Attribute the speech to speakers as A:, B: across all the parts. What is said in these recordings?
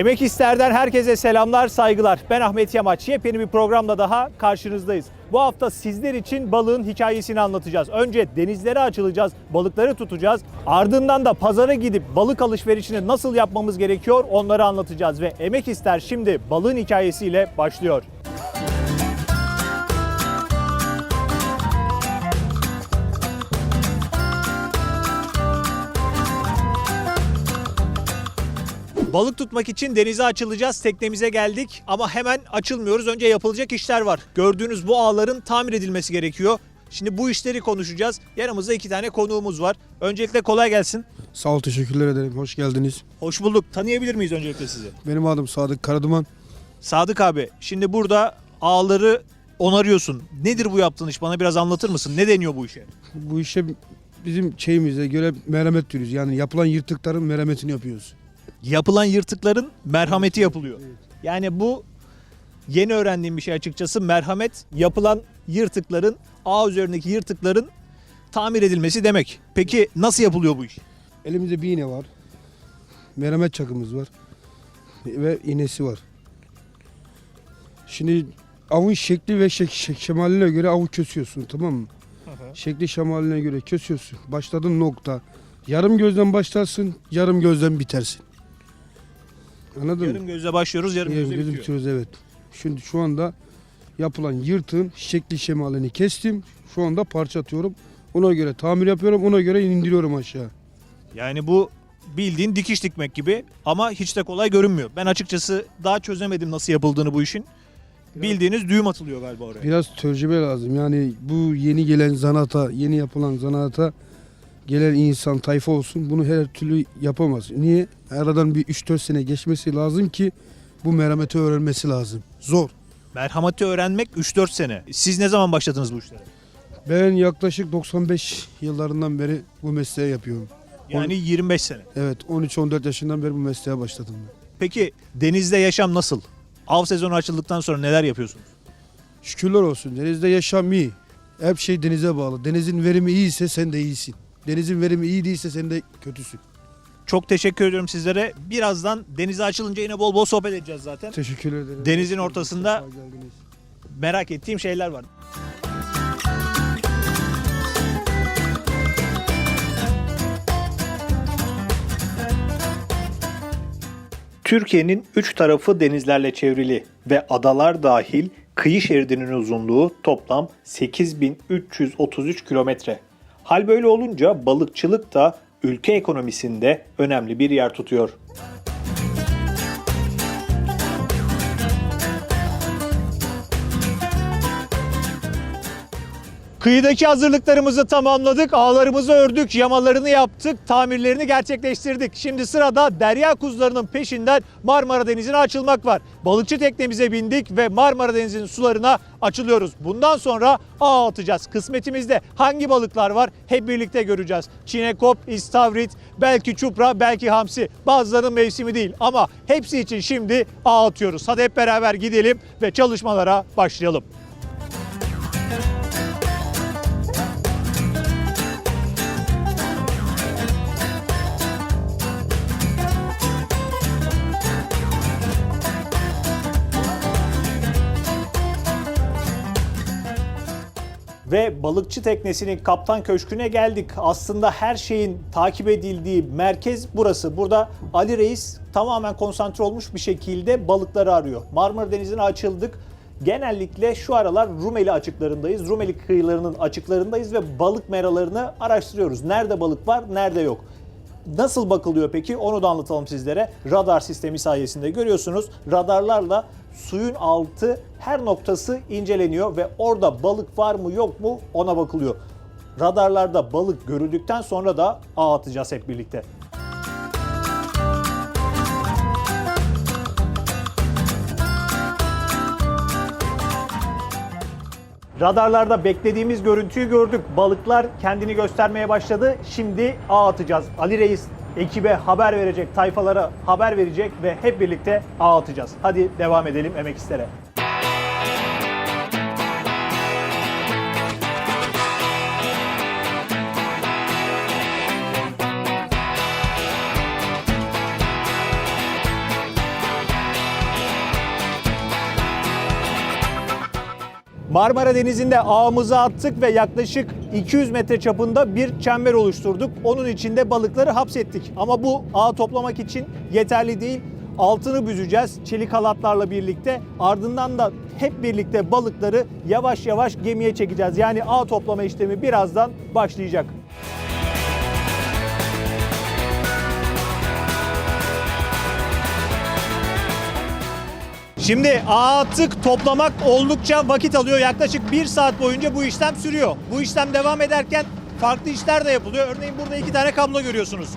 A: Emek İster'den herkese selamlar, saygılar. Ben Ahmet Yamaç. Yepyeni bir programla daha karşınızdayız. Bu hafta sizler için balığın hikayesini anlatacağız. Önce denizlere açılacağız, balıkları tutacağız. Ardından da pazara gidip balık alışverişini nasıl yapmamız gerekiyor onları anlatacağız. Ve Emek İster şimdi balığın hikayesiyle başlıyor. Balık tutmak için denize açılacağız. Teknemize geldik ama hemen açılmıyoruz. Önce yapılacak işler var. Gördüğünüz bu ağların tamir edilmesi gerekiyor. Şimdi bu işleri konuşacağız. Yanımızda iki tane konuğumuz var. Öncelikle kolay gelsin.
B: Sağ ol teşekkürler ederim. Hoş geldiniz.
A: Hoş bulduk. Tanıyabilir miyiz öncelikle sizi?
B: Benim adım Sadık Karaduman.
A: Sadık abi, şimdi burada ağları onarıyorsun. Nedir bu yaptığın iş? Bana biraz anlatır mısın? Ne deniyor bu işe?
B: Bu işe bizim şeyimize göre merhamet diyoruz. Yani yapılan yırtıkların merhametini yapıyoruz.
A: Yapılan yırtıkların merhameti yapılıyor. Yani bu yeni öğrendiğim bir şey açıkçası. Merhamet yapılan yırtıkların, ağ üzerindeki yırtıkların tamir edilmesi demek. Peki nasıl yapılıyor bu iş?
B: Elimizde bir iğne var. Merhamet çakımız var. Ve iğnesi var. Şimdi avın şekli ve şek, şek- şemaline göre avı kesiyorsun tamam mı? Şekli şemaline göre kesiyorsun. Başladığın nokta. Yarım gözden başlarsın, yarım gözden bitersin. Anladın mı?
A: Yarım gözle başlıyoruz, yarım
B: Yarım
A: gözle
B: gözüm
A: bitiyor.
B: bitiyoruz evet. Şimdi şu anda yapılan yırtığın şekli şemalini kestim. Şu anda parça atıyorum. Ona göre tamir yapıyorum. Ona göre indiriyorum aşağı.
A: Yani bu bildiğin dikiş dikmek gibi ama hiç de kolay görünmüyor. Ben açıkçası daha çözemedim nasıl yapıldığını bu işin. Bildiğiniz düğüm atılıyor galiba oraya.
B: Biraz tecrübe lazım. Yani bu yeni gelen zanata, yeni yapılan zanata gelen insan tayfa olsun bunu her türlü yapamaz. Niye? Aradan bir 3-4 sene geçmesi lazım ki bu merhameti öğrenmesi lazım. Zor.
A: Merhameti öğrenmek 3-4 sene. Siz ne zaman başladınız bu işlere?
B: Ben yaklaşık 95 yıllarından beri bu mesleği yapıyorum.
A: Yani 25 sene.
B: Evet 13-14 yaşından beri bu mesleğe başladım ben.
A: Peki denizde yaşam nasıl? Av sezonu açıldıktan sonra neler yapıyorsunuz?
B: Şükürler olsun denizde yaşam iyi. Her şey denize bağlı. Denizin verimi iyiyse sen de iyisin. Denizin verimi iyi değilse sen de kötüsün.
A: Çok teşekkür ediyorum sizlere. Birazdan denize açılınca yine bol bol sohbet edeceğiz zaten.
B: Teşekkür ederim.
A: Denizin ortasında-. Merak ettiğim şeyler var. Türkiye'nin üç tarafı denizlerle çevrili ve adalar dahil kıyı şeridinin uzunluğu toplam 8333 kilometre. Hal böyle olunca balıkçılık da ülke ekonomisinde önemli bir yer tutuyor. Kıyıdaki hazırlıklarımızı tamamladık, ağlarımızı ördük, yamalarını yaptık, tamirlerini gerçekleştirdik. Şimdi sırada derya kuzularının peşinden Marmara Denizi'ne açılmak var. Balıkçı teknemize bindik ve Marmara Denizi'nin sularına açılıyoruz. Bundan sonra ağ atacağız. Kısmetimizde hangi balıklar var hep birlikte göreceğiz. Çinekop, istavrit, belki çupra, belki hamsi. Bazılarının mevsimi değil ama hepsi için şimdi ağ atıyoruz. Hadi hep beraber gidelim ve çalışmalara başlayalım. Ve balıkçı teknesinin kaptan köşküne geldik. Aslında her şeyin takip edildiği merkez burası. Burada Ali Reis tamamen konsantre olmuş bir şekilde balıkları arıyor. Marmara Denizi'ne açıldık. Genellikle şu aralar Rumeli açıklarındayız. Rumeli kıyılarının açıklarındayız ve balık meralarını araştırıyoruz. Nerede balık var, nerede yok. Nasıl bakılıyor peki? Onu da anlatalım sizlere. Radar sistemi sayesinde görüyorsunuz. Radarlarla suyun altı her noktası inceleniyor ve orada balık var mı yok mu ona bakılıyor. Radarlarda balık görüldükten sonra da ağ atacağız hep birlikte. Radarlarda beklediğimiz görüntüyü gördük. Balıklar kendini göstermeye başladı. Şimdi ağ atacağız. Ali Reis ekibe haber verecek, tayfalara haber verecek ve hep birlikte ağ atacağız. Hadi devam edelim Emek İster'e. Marmara Denizi'nde ağımızı attık ve yaklaşık 200 metre çapında bir çember oluşturduk. Onun içinde balıkları hapsettik. Ama bu ağ toplamak için yeterli değil. Altını büzeceğiz çelik halatlarla birlikte. Ardından da hep birlikte balıkları yavaş yavaş gemiye çekeceğiz. Yani ağ toplama işlemi birazdan başlayacak. Şimdi ağ attık toplamak oldukça vakit alıyor. Yaklaşık bir saat boyunca bu işlem sürüyor. Bu işlem devam ederken farklı işler de yapılıyor. Örneğin burada iki tane kablo görüyorsunuz.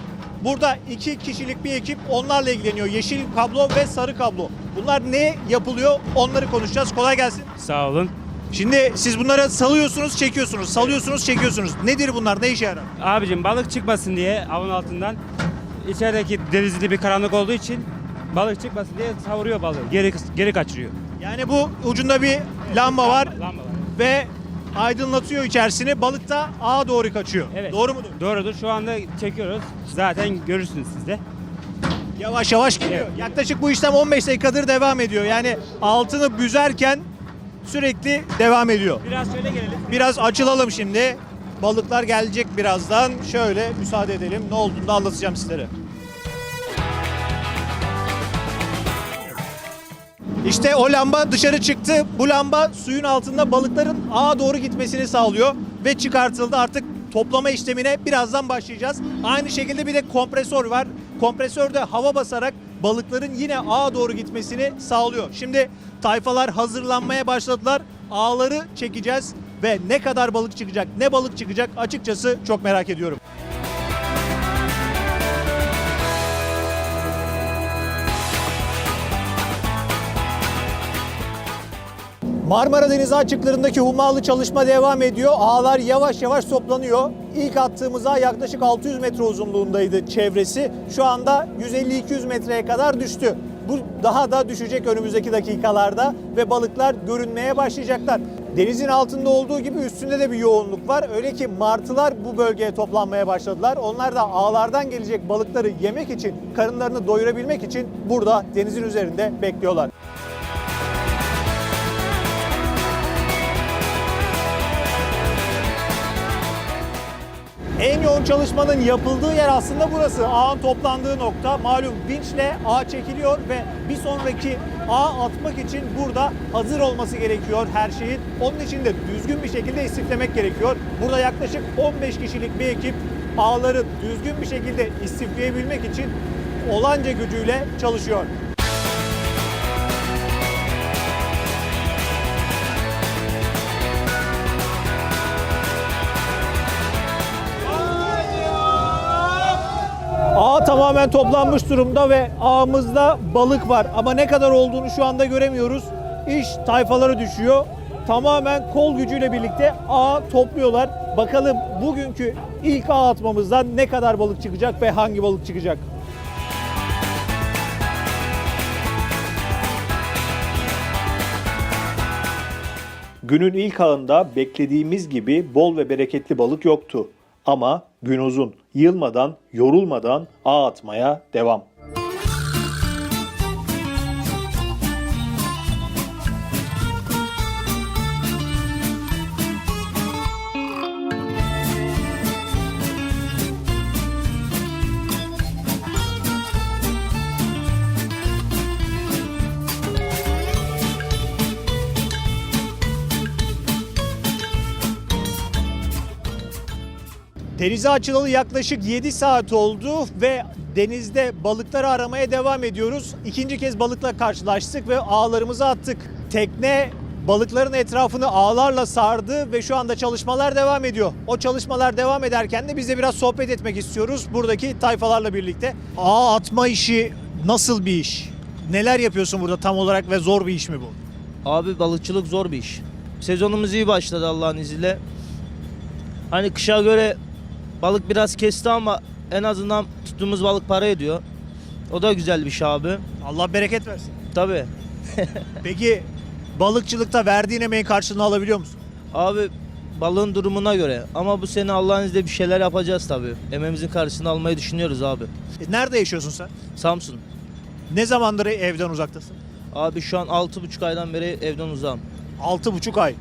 A: Burada iki kişilik bir ekip onlarla ilgileniyor. Yeşil kablo ve sarı kablo. Bunlar ne yapılıyor onları konuşacağız. Kolay gelsin.
C: Sağ olun.
A: Şimdi siz bunları salıyorsunuz, çekiyorsunuz. Salıyorsunuz, çekiyorsunuz. Nedir bunlar? Ne işe yarar?
C: Abicim balık çıkmasın diye avın altından içerideki denizli bir karanlık olduğu için balık çıkmasın diye savuruyor balığı. Geri geri kaçırıyor.
A: Yani bu ucunda bir lamba var
C: Lamba var.
A: ve aydınlatıyor içerisini. Balık da ağa doğru kaçıyor.
C: Evet.
A: Doğru mudur?
C: Doğrudur. Şu anda çekiyoruz. Zaten görürsünüz siz de.
A: Yavaş yavaş geliyor.
C: Evet.
A: Yaklaşık bu işlem 15 dakikadır devam ediyor. Yani altını büzerken sürekli devam ediyor.
C: Biraz şöyle gelelim.
A: Biraz açılalım şimdi. Balıklar gelecek birazdan. Şöyle müsaade edelim. Ne olduğunu da anlatacağım sizlere. İşte o lamba dışarı çıktı. Bu lamba suyun altında balıkların ağa doğru gitmesini sağlıyor ve çıkartıldı. Artık toplama işlemine birazdan başlayacağız. Aynı şekilde bir de kompresör var. Kompresör de hava basarak balıkların yine ağa doğru gitmesini sağlıyor. Şimdi tayfalar hazırlanmaya başladılar. Ağları çekeceğiz ve ne kadar balık çıkacak, ne balık çıkacak açıkçası çok merak ediyorum. Marmara Denizi açıklarındaki hummalı çalışma devam ediyor. Ağlar yavaş yavaş toplanıyor. İlk attığımız ağ yaklaşık 600 metre uzunluğundaydı çevresi. Şu anda 150-200 metreye kadar düştü. Bu daha da düşecek önümüzdeki dakikalarda ve balıklar görünmeye başlayacaklar. Denizin altında olduğu gibi üstünde de bir yoğunluk var. Öyle ki martılar bu bölgeye toplanmaya başladılar. Onlar da ağlardan gelecek balıkları yemek için, karınlarını doyurabilmek için burada denizin üzerinde bekliyorlar. En yoğun çalışmanın yapıldığı yer aslında burası. Ağın toplandığı nokta. Malum vinçle ağ çekiliyor ve bir sonraki ağ atmak için burada hazır olması gerekiyor her şeyin. Onun için de düzgün bir şekilde istiflemek gerekiyor. Burada yaklaşık 15 kişilik bir ekip ağları düzgün bir şekilde istifleyebilmek için olanca gücüyle çalışıyor. Tamamen toplanmış durumda ve ağımızda balık var. Ama ne kadar olduğunu şu anda göremiyoruz. İş tayfalara düşüyor. Tamamen kol gücüyle birlikte ağ topluyorlar. Bakalım bugünkü ilk ağ atmamızdan ne kadar balık çıkacak ve hangi balık çıkacak? Günün ilk ağında beklediğimiz gibi bol ve bereketli balık yoktu. Ama gün uzun, yılmadan, yorulmadan ağ atmaya devam. Denize açılalı yaklaşık 7 saat oldu ve denizde balıkları aramaya devam ediyoruz. İkinci kez balıkla karşılaştık ve ağlarımızı attık. Tekne balıkların etrafını ağlarla sardı ve şu anda çalışmalar devam ediyor. O çalışmalar devam ederken de biz de biraz sohbet etmek istiyoruz buradaki tayfalarla birlikte. Ağ atma işi nasıl bir iş? Neler yapıyorsun burada tam olarak ve zor bir iş mi bu?
D: Abi balıkçılık zor bir iş. Sezonumuz iyi başladı Allah'ın izniyle. Hani kışa göre balık biraz kesti ama en azından tuttuğumuz balık para ediyor. O da güzel bir şey abi.
A: Allah bereket versin.
D: Tabii.
A: Peki balıkçılıkta verdiğin emeğin karşılığını alabiliyor musun?
D: Abi balığın durumuna göre ama bu sene Allah'ın izniyle bir şeyler yapacağız tabii. Emeğimizin karşılığını almayı düşünüyoruz abi.
A: E, nerede yaşıyorsun sen?
D: Samsun.
A: Ne zamandır evden uzaktasın?
D: Abi şu an 6,5 aydan beri evden uzağım.
A: 6,5 ay.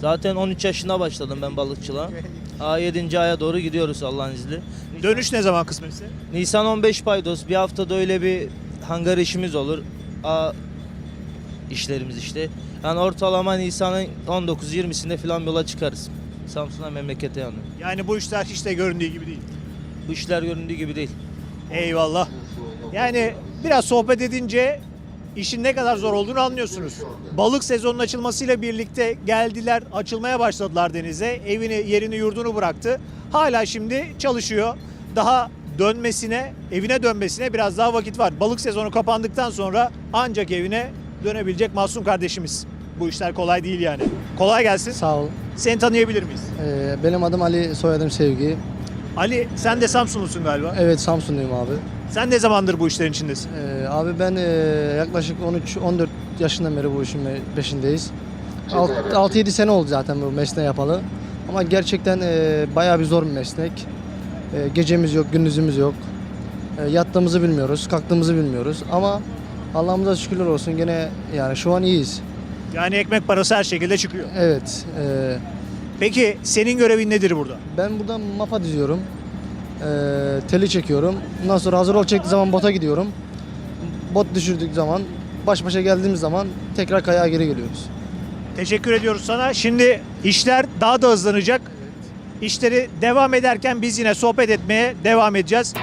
D: Zaten 13 yaşında başladım ben balıkçılığa. Aa 7. aya doğru gidiyoruz Allah'ın izniyle.
A: Dönüş ne zaman kısmetse?
D: Nisan 15 paydos. Bir haftada öyle bir hangar işimiz olur. Aa, işlerimiz işte. Yani ortalama Nisan'ın 19-20'sinde falan yola çıkarız. Samsun'a memlekete yani.
A: Yani bu işler hiç de göründüğü gibi değil.
D: Bu işler göründüğü gibi değil.
A: Eyvallah. Yani biraz sohbet edince işin ne kadar zor olduğunu anlıyorsunuz. Balık sezonunun açılmasıyla birlikte geldiler, açılmaya başladılar denize. Evini, yerini, yurdunu bıraktı. Hala şimdi çalışıyor. Daha dönmesine, evine dönmesine biraz daha vakit var. Balık sezonu kapandıktan sonra ancak evine dönebilecek Masum kardeşimiz. Bu işler kolay değil yani. Kolay gelsin.
E: Sağ ol.
A: Seni tanıyabilir miyiz?
E: Ee, benim adım Ali, soyadım Sevgi.
A: Ali sen de Samsunlusun galiba.
E: Evet Samsunluyum abi.
A: Sen ne zamandır bu işlerin içindesin?
E: Ee, abi ben e, yaklaşık 13-14 yaşından beri bu işin peşindeyiz. 6-7 sene oldu zaten bu mesleği yapalı. Ama gerçekten e, bayağı bir zor bir meslek. E, gecemiz yok, gündüzümüz yok. E, yattığımızı bilmiyoruz, kalktığımızı bilmiyoruz. Ama Allah'ımıza şükürler olsun gene yani şu an iyiyiz.
A: Yani ekmek parası her şekilde çıkıyor.
E: Evet. e,
A: Peki senin görevin nedir burada?
E: Ben buradan mapa diziyorum. Ee, teli çekiyorum. Bundan sonra hazır ol çektiği zaman bota gidiyorum. Bot düşürdük zaman, baş başa geldiğimiz zaman tekrar kayağa geri geliyoruz.
A: Teşekkür ediyoruz sana. Şimdi işler daha da hızlanacak. İşleri devam ederken biz yine sohbet etmeye devam edeceğiz.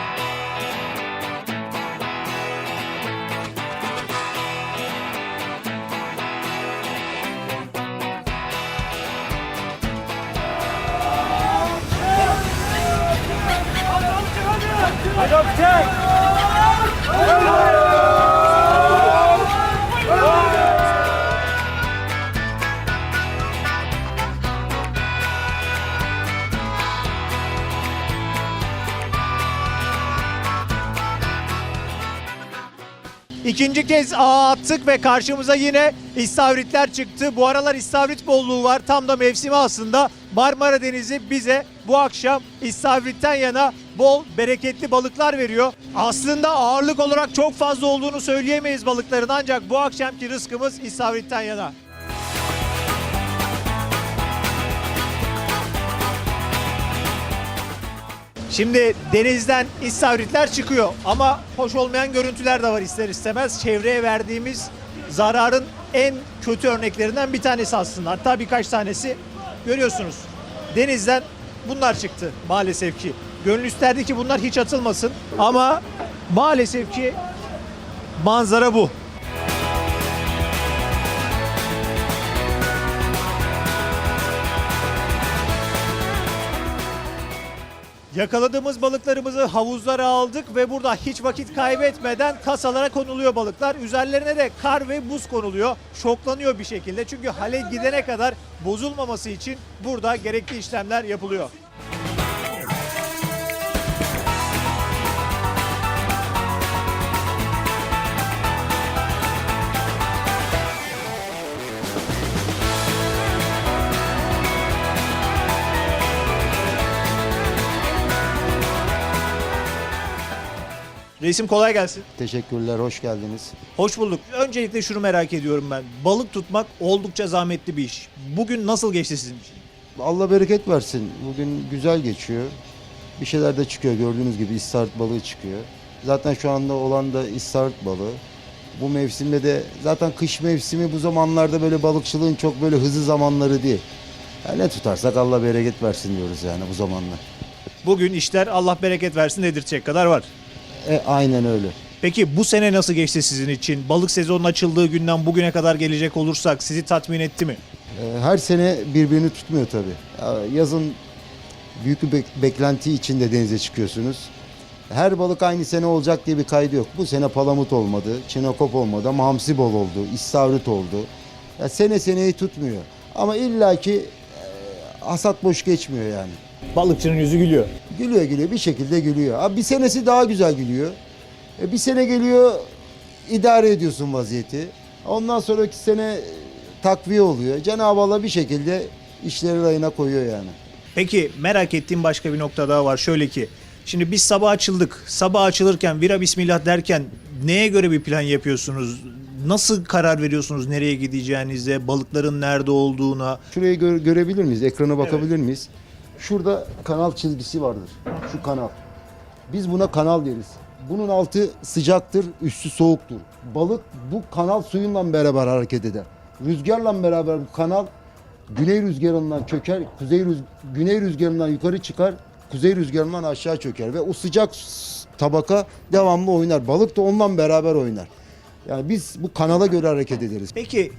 A: İkinci kez ağ attık ve karşımıza yine istavritler çıktı. Bu aralar istavrit bolluğu var. Tam da mevsimi aslında. Marmara Denizi bize bu akşam istavritten yana bol bereketli balıklar veriyor. Aslında ağırlık olarak çok fazla olduğunu söyleyemeyiz balıkların ancak bu akşamki rızkımız istavritten yana. Şimdi denizden istavritler çıkıyor ama hoş olmayan görüntüler de var ister istemez. Çevreye verdiğimiz zararın en kötü örneklerinden bir tanesi aslında. Hatta birkaç tanesi görüyorsunuz. Denizden bunlar çıktı maalesef ki. Gönül isterdi ki bunlar hiç atılmasın ama maalesef ki manzara bu. Yakaladığımız balıklarımızı havuzlara aldık ve burada hiç vakit kaybetmeden kasalara konuluyor balıklar. Üzerlerine de kar ve buz konuluyor. Şoklanıyor bir şekilde çünkü hale gidene kadar bozulmaması için burada gerekli işlemler yapılıyor. Reisim kolay gelsin.
F: Teşekkürler, hoş geldiniz.
A: Hoş bulduk. Öncelikle şunu merak ediyorum ben. Balık tutmak oldukça zahmetli bir iş. Bugün nasıl geçti sizin için?
F: Allah bereket versin. Bugün güzel geçiyor. Bir şeyler de çıkıyor. Gördüğünüz gibi istavrit balığı çıkıyor. Zaten şu anda olan da istavrit balığı. Bu mevsimde de zaten kış mevsimi bu zamanlarda böyle balıkçılığın çok böyle hızlı zamanları değil. Ya ne tutarsak Allah bereket versin diyoruz yani bu zamanlar.
A: Bugün işler Allah bereket versin dedirtecek kadar var.
F: E, aynen öyle.
A: Peki bu sene nasıl geçti sizin için? Balık sezonunun açıldığı günden bugüne kadar gelecek olursak sizi tatmin etti mi?
F: E, her sene birbirini tutmuyor tabii. Ya, Yazın büyük bir bek- beklenti içinde denize çıkıyorsunuz. Her balık aynı sene olacak diye bir kaydı yok. Bu sene palamut olmadı, çinokop olmadı ama hamsi bol oldu, istavrit oldu. Ya sene seneyi tutmuyor. Ama illaki e, hasat boş geçmiyor yani.
A: Balıkçının yüzü gülüyor.
F: Gülüyor gülüyor bir şekilde gülüyor. Abi bir senesi daha güzel gülüyor. E, bir sene geliyor idare ediyorsun vaziyeti. Ondan sonraki sene e, takviye oluyor. Cenab-ı Allah bir şekilde işleri rayına koyuyor yani.
A: Peki merak ettiğim başka bir nokta daha var. Şöyle ki şimdi biz sabah açıldık. Sabah açılırken vira bismillah derken neye göre bir plan yapıyorsunuz? nasıl karar veriyorsunuz nereye gideceğinize, balıkların nerede olduğuna?
F: Şurayı gö- görebilir miyiz? Ekrana bakabilir miyiz? Şurada kanal çizgisi vardır. Şu kanal. Biz buna kanal deriz. Bunun altı sıcaktır, üstü soğuktur. Balık bu kanal suyunla beraber hareket eder. Rüzgarla beraber bu kanal güney rüzgarından çöker, kuzey rüz güney rüzgarından yukarı çıkar, kuzey rüzgarından aşağı çöker ve o sıcak tabaka devamlı oynar. Balık da onunla beraber oynar. Yani biz bu kanala göre hareket ederiz.
A: Peki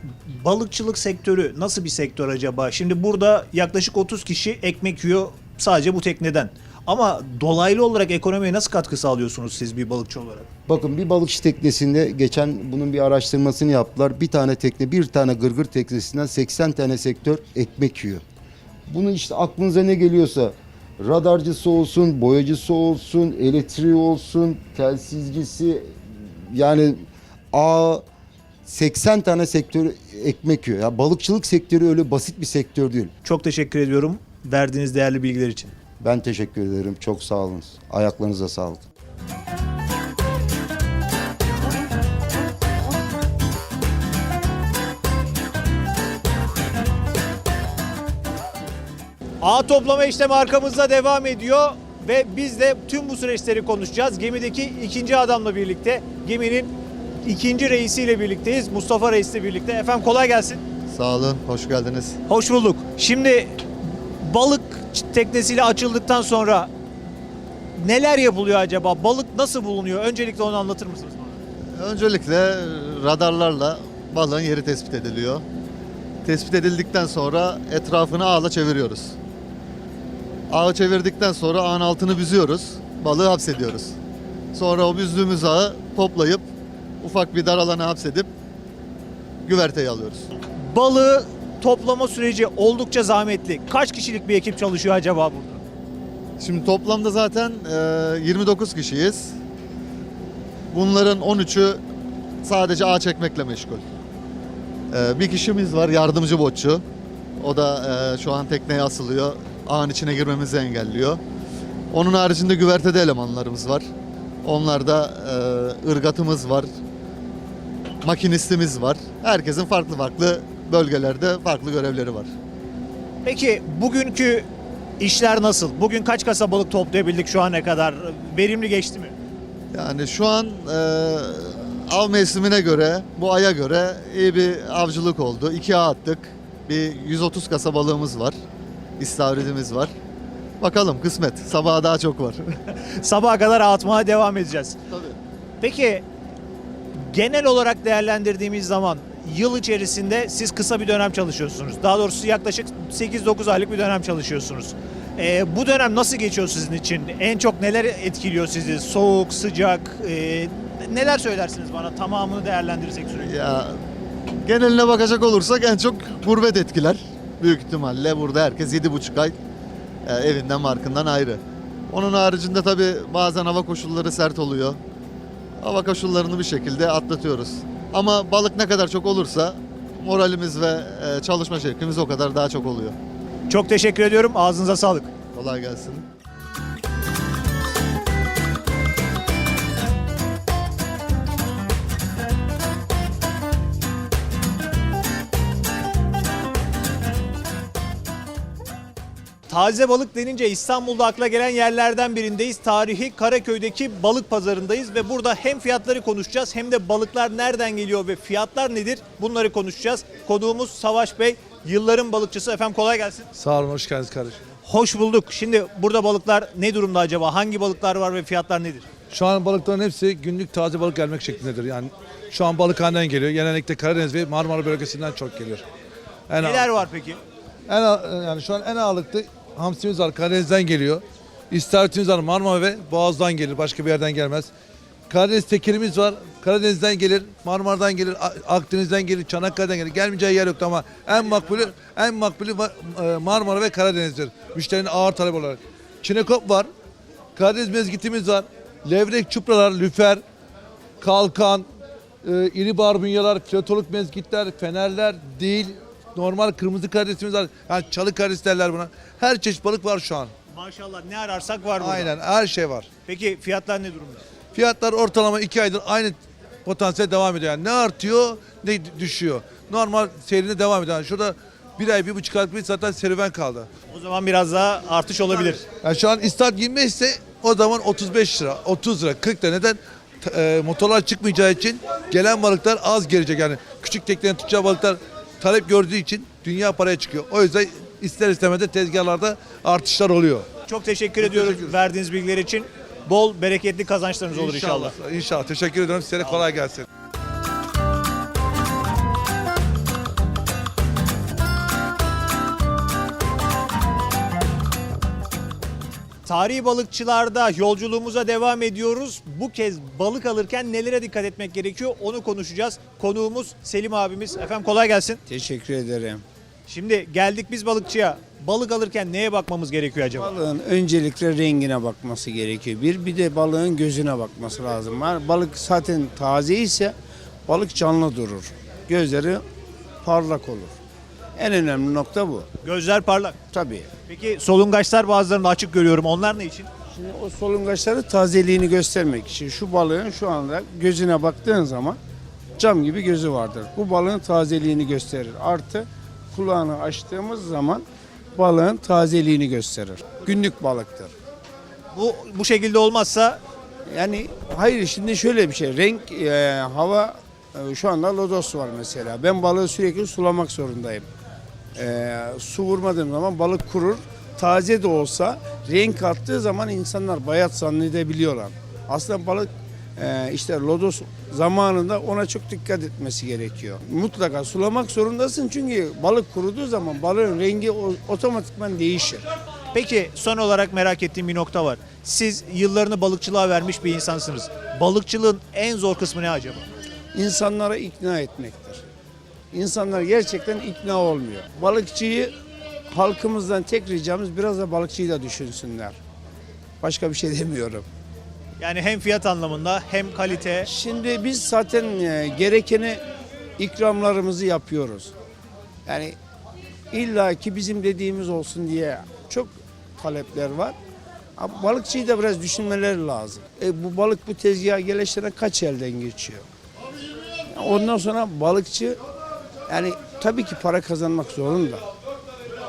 A: balıkçılık sektörü nasıl bir sektör acaba? Şimdi burada yaklaşık 30 kişi ekmek yiyor sadece bu tekneden. Ama dolaylı olarak ekonomiye nasıl katkı sağlıyorsunuz siz bir balıkçı olarak?
F: Bakın bir balıkçı teknesinde geçen bunun bir araştırmasını yaptılar. Bir tane tekne, bir tane gırgır teknesinden 80 tane sektör ekmek yiyor. Bunu işte aklınıza ne geliyorsa radarcısı olsun, boyacısı olsun, elektriği olsun, telsizcisi yani A 80 tane sektör ekmek yiyor. Ya balıkçılık sektörü öyle basit bir sektör değil.
A: Çok teşekkür ediyorum verdiğiniz değerli bilgiler için.
F: Ben teşekkür ederim. Çok sağ olun. Ayaklarınıza sağlık.
A: Ağ toplama işlemi arkamızda devam ediyor ve biz de tüm bu süreçleri konuşacağız. Gemideki ikinci adamla birlikte, geminin ikinci reisiyle birlikteyiz. Mustafa Reis'le birlikte. Efendim kolay gelsin.
G: Sağ olun, hoş geldiniz.
A: Hoş bulduk. Şimdi balık teknesiyle açıldıktan sonra neler yapılıyor acaba? Balık nasıl bulunuyor? Öncelikle onu anlatır mısınız bana?
G: Öncelikle radarlarla balığın yeri tespit ediliyor. Tespit edildikten sonra etrafını ağla çeviriyoruz. Ağı çevirdikten sonra ağın altını büzüyoruz, balığı hapsediyoruz. Sonra o büzdüğümüz ağı toplayıp ufak bir dar alana hapsedip güverteye alıyoruz.
A: Balığı toplama süreci oldukça zahmetli. Kaç kişilik bir ekip çalışıyor acaba burada?
G: Şimdi toplamda zaten e, 29 kişiyiz. Bunların 13'ü sadece ağ çekmekle meşgul. E, bir kişimiz var yardımcı botçu. O da e, şu an tekneye asılıyor. Ağın içine girmemizi engelliyor. Onun haricinde güvertede elemanlarımız var. Onlarda e, ırgatımız var. Makinistimiz var. Herkesin farklı farklı bölgelerde farklı görevleri var.
A: Peki bugünkü işler nasıl? Bugün kaç kasa balık toplayabildik şu ana kadar? Verimli geçti mi?
G: Yani şu an e, av mevsimine göre, bu aya göre iyi bir avcılık oldu. İki ağ attık. Bir 130 kasa balığımız var. İstavridimiz var. Bakalım kısmet. Sabaha daha çok var.
A: Sabaha kadar atmaya devam edeceğiz.
G: Tabii.
A: Peki genel olarak değerlendirdiğimiz zaman yıl içerisinde siz kısa bir dönem çalışıyorsunuz. Daha doğrusu yaklaşık 8-9 aylık bir dönem çalışıyorsunuz. Ee, bu dönem nasıl geçiyor sizin için? En çok neler etkiliyor sizi? Soğuk, sıcak, e, neler söylersiniz bana tamamını değerlendirirsek süreci?
G: Ya geneline bakacak olursak en çok gurbet etkiler. Büyük ihtimalle burada herkes 7,5 ay e, evinden markından ayrı. Onun haricinde tabii bazen hava koşulları sert oluyor. Hava koşullarını bir şekilde atlatıyoruz. Ama balık ne kadar çok olursa moralimiz ve e, çalışma şevkimiz o kadar daha çok oluyor.
A: Çok teşekkür ediyorum. Ağzınıza sağlık.
G: Kolay gelsin.
A: Taze balık denince İstanbul'da akla gelen yerlerden birindeyiz. Tarihi Karaköy'deki balık pazarındayız ve burada hem fiyatları konuşacağız hem de balıklar nereden geliyor ve fiyatlar nedir bunları konuşacağız. Konuğumuz Savaş Bey, yılların balıkçısı. Efendim kolay gelsin.
H: Sağ olun, hoş geldiniz kardeşim.
A: Hoş bulduk. Şimdi burada balıklar ne durumda acaba? Hangi balıklar var ve fiyatlar nedir?
H: Şu an balıkların hepsi günlük taze balık gelmek şeklindedir. Yani şu an balıkhaneden geliyor. Genellikle Karadeniz ve Marmara bölgesinden çok geliyor. En
A: Neler var peki?
H: En yani şu an en ağırlıklı hamsimiz var. Karadeniz'den geliyor. İstavritimiz var. Marmara ve Boğaz'dan gelir. Başka bir yerden gelmez. Karadeniz tekerimiz var. Karadeniz'den gelir, Marmara'dan gelir, Akdeniz'den gelir, Çanakkale'den gelir. Gelmeyeceği yer yok ama en makbulü en makbulü Ma- e, Marmara ve Karadeniz'dir. Müşterinin ağır talep olarak. Çinekop var. Karadeniz mezgitimiz var. Levrek, çupralar, lüfer, kalkan, e, iri barbunyalar, flatoluk mezgitler, fenerler değil, normal kırmızı karidesimiz var. Yani çalı karides derler buna. Her çeşit balık var şu an.
A: Maşallah ne ararsak var burada.
H: Aynen her şey var.
A: Peki fiyatlar ne durumda?
H: Fiyatlar ortalama 2 aydır aynı potansiyel devam ediyor. Yani ne artıyor ne düşüyor. Normal seyrine devam ediyor. Yani şurada bir ay, bir buçuk ay bir zaten serüven kaldı.
A: O zaman biraz daha artış olabilir.
H: Yani şu an istart 25 ise o zaman 35 lira, 30 lira, 40 lira. Neden? E, motorlar çıkmayacağı için gelen balıklar az gelecek. Yani küçük teknenin tutacağı balıklar talep gördüğü için dünya paraya çıkıyor. O yüzden ister istemez de tezgahlarda artışlar oluyor.
A: Çok teşekkür ediyoruz verdiğiniz bilgiler için. Bol bereketli kazançlarınız olur inşallah.
H: İnşallah. Teşekkür ediyorum. Size kolay gelsin.
A: Tarihi balıkçılarda yolculuğumuza devam ediyoruz. Bu kez balık alırken nelere dikkat etmek gerekiyor onu konuşacağız. Konuğumuz Selim abimiz. Efendim kolay gelsin.
I: Teşekkür ederim.
A: Şimdi geldik biz balıkçıya. Balık alırken neye bakmamız gerekiyor acaba?
I: Balığın öncelikle rengine bakması gerekiyor. Bir bir de balığın gözüne bakması lazım. Var balık zaten taze ise balık canlı durur. Gözleri parlak olur. En önemli nokta bu.
A: Gözler parlak.
I: Tabii.
A: Peki solungaçlar bazılarını açık görüyorum. Onlar ne için?
I: Şimdi o solungaçları tazeliğini göstermek için şu balığın şu anda gözüne baktığın zaman cam gibi gözü vardır. Bu balığın tazeliğini gösterir. Artı kulağını açtığımız zaman balığın tazeliğini gösterir. Günlük balıktır.
A: Bu bu şekilde olmazsa
I: Yani hayır şimdi şöyle bir şey. Renk e, hava e, şu anda lodos var mesela. Ben balığı sürekli sulamak zorundayım. E, su vurmadığım zaman balık kurur. Taze de olsa renk attığı zaman insanlar bayat zannedebiliyorlar. Aslında balık e, işte lodos zamanında ona çok dikkat etmesi gerekiyor. Mutlaka sulamak zorundasın çünkü balık kuruduğu zaman balığın rengi otomatikman değişir.
A: Peki son olarak merak ettiğim bir nokta var. Siz yıllarını balıkçılığa vermiş bir insansınız. Balıkçılığın en zor kısmı ne acaba?
I: insanlara ikna etmektir. İnsanlar gerçekten ikna olmuyor. Balıkçıyı halkımızdan tek ricamız biraz da balıkçıyı da düşünsünler. Başka bir şey demiyorum.
A: Yani hem fiyat anlamında hem kalite.
I: Şimdi biz zaten e, gerekeni ikramlarımızı yapıyoruz. Yani illa ki bizim dediğimiz olsun diye çok talepler var. Ama balıkçıyı da biraz düşünmeleri lazım. E, bu balık bu tezgaha gelişene kaç elden geçiyor? Ondan sonra balıkçı yani tabii ki para kazanmak zorunda.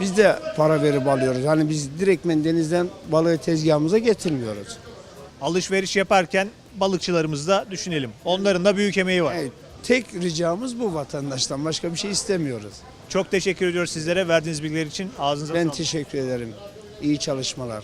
I: Biz de para verip alıyoruz. Hani biz direktmen denizden balığı tezgahımıza getirmiyoruz.
A: Alışveriş yaparken balıkçılarımızı da düşünelim. Onların da büyük emeği var.
I: Yani tek ricamız bu vatandaştan. Başka bir şey istemiyoruz.
A: Çok teşekkür ediyoruz sizlere verdiğiniz bilgiler için. Ağzınıza
I: Ben
A: sağlık.
I: teşekkür ederim. İyi çalışmalar.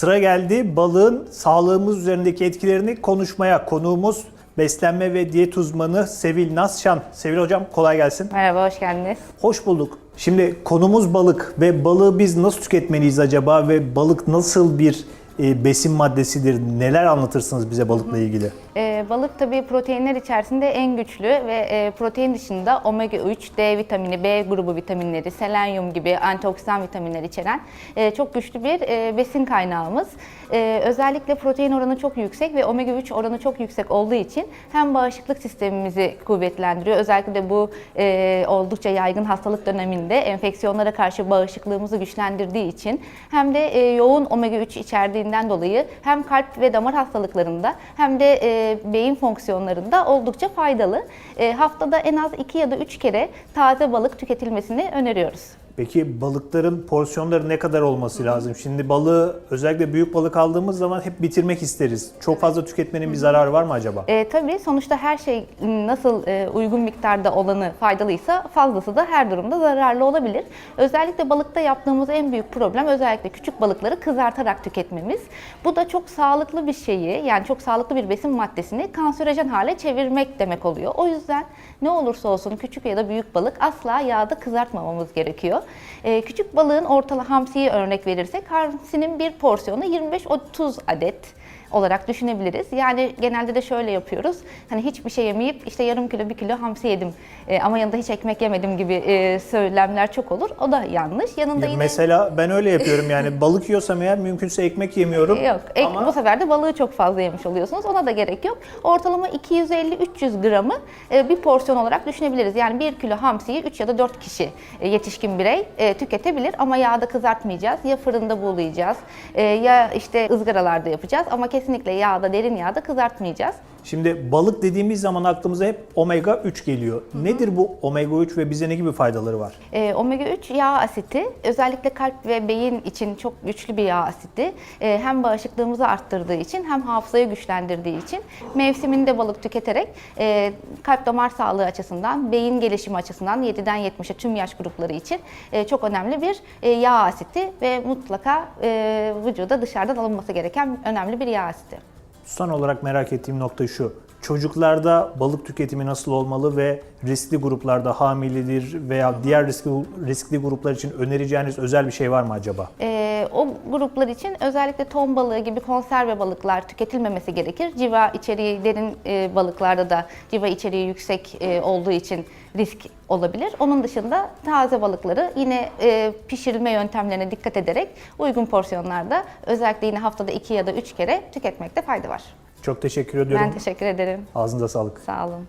A: Sıra geldi balığın sağlığımız üzerindeki etkilerini konuşmaya. Konuğumuz beslenme ve diyet uzmanı Sevil Nasşan. Sevil hocam kolay gelsin.
J: Merhaba, hoş geldiniz.
A: Hoş bulduk. Şimdi konumuz balık ve balığı biz nasıl tüketmeliyiz acaba ve balık nasıl bir e, besin maddesidir? Neler anlatırsınız bize balıkla ilgili?
J: Ee, balık tabii proteinler içerisinde en güçlü ve e, protein dışında omega 3, D vitamini, B grubu vitaminleri, selenyum gibi antioksidan vitaminler içeren e, çok güçlü bir e, besin kaynağımız. E, özellikle protein oranı çok yüksek ve omega 3 oranı çok yüksek olduğu için hem bağışıklık sistemimizi kuvvetlendiriyor. Özellikle de bu e, oldukça yaygın hastalık döneminde enfeksiyonlara karşı bağışıklığımızı güçlendirdiği için hem de e, yoğun omega 3 içerdiğinden dolayı hem kalp ve damar hastalıklarında hem de e, beyin fonksiyonlarında oldukça faydalı. E, haftada en az 2 ya da 3 kere taze balık tüketilmesini öneriyoruz.
A: Peki balıkların porsiyonları ne kadar olması lazım? Şimdi balığı özellikle büyük balık aldığımız zaman hep bitirmek isteriz. Çok fazla tüketmenin bir zararı var mı acaba?
J: E, tabii sonuçta her şey nasıl e, uygun miktarda olanı faydalıysa fazlası da her durumda zararlı olabilir. Özellikle balıkta yaptığımız en büyük problem özellikle küçük balıkları kızartarak tüketmemiz. Bu da çok sağlıklı bir şeyi yani çok sağlıklı bir besin maddesini kanserojen hale çevirmek demek oluyor. O yüzden ne olursa olsun küçük ya da büyük balık asla yağda kızartmamamız gerekiyor. E, küçük balığın ortala hamsiyi örnek verirsek hamsinin bir porsiyonu 25-30 adet olarak düşünebiliriz. Yani genelde de şöyle yapıyoruz. Hani hiçbir şey yemeyip işte yarım kilo bir kilo hamsi yedim e, ama yanında hiç ekmek yemedim gibi e, söylemler çok olur. O da yanlış. Yanında
A: Ya
J: yine
A: Mesela ben öyle yapıyorum yani balık yiyorsam eğer mümkünse ekmek yemiyorum.
J: Yok. Ek,
A: Ama
J: Bu sefer de balığı çok fazla yemiş oluyorsunuz. Ona da gerek yok. Ortalama 250-300 gramı e, bir porsiyon olarak düşünebiliriz. Yani 1 kilo hamsiyi 3 ya da 4 kişi e, yetişkin birey e, tüketebilir ama yağda kızartmayacağız. Ya fırında buğulayacağız e, ya işte ızgaralarda yapacağız ama kesinlikle yağda, derin yağda kızartmayacağız.
A: Şimdi balık dediğimiz zaman aklımıza hep omega 3 geliyor. Nedir bu omega 3 ve bize ne gibi faydaları var?
J: E, omega 3 yağ asiti özellikle kalp ve beyin için çok güçlü bir yağ asidi. E, hem bağışıklığımızı arttırdığı için hem hafızayı güçlendirdiği için mevsiminde balık tüketerek e, kalp damar sağlığı açısından, beyin gelişimi açısından 7'den 70'e tüm yaş grupları için e, çok önemli bir e, yağ asiti ve mutlaka e, vücuda dışarıdan alınması gereken önemli bir yağ asiti.
A: Son olarak merak ettiğim nokta şu. Çocuklarda balık tüketimi nasıl olmalı ve riskli gruplarda hamiledir veya diğer riskli, riskli gruplar için önereceğiniz özel bir şey var mı acaba?
J: Ee, o gruplar için özellikle ton balığı gibi konserve balıklar tüketilmemesi gerekir. Civa içeriği derin e, balıklarda da civa içeriği yüksek e, olduğu için risk olabilir. Onun dışında taze balıkları yine e, pişirilme yöntemlerine dikkat ederek uygun porsiyonlarda özellikle yine haftada 2 ya da 3 kere tüketmekte fayda var.
A: Çok teşekkür ediyorum.
J: Ben teşekkür ederim.
A: Ağzınıza sağlık.
J: Sağ olun.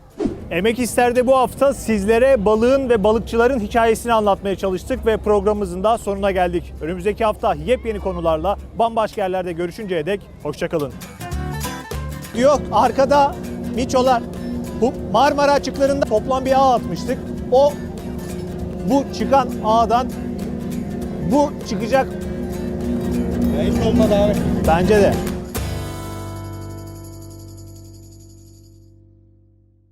A: Emek İster'de bu hafta sizlere balığın ve balıkçıların hikayesini anlatmaya çalıştık ve programımızın da sonuna geldik. Önümüzdeki hafta yepyeni konularla bambaşka yerlerde görüşünceye dek hoşçakalın. Yok arkada miçolar. Bu Marmara açıklarında toplam bir ağ atmıştık. O bu çıkan ağdan bu çıkacak. Hiç olmadı abi. Bence de.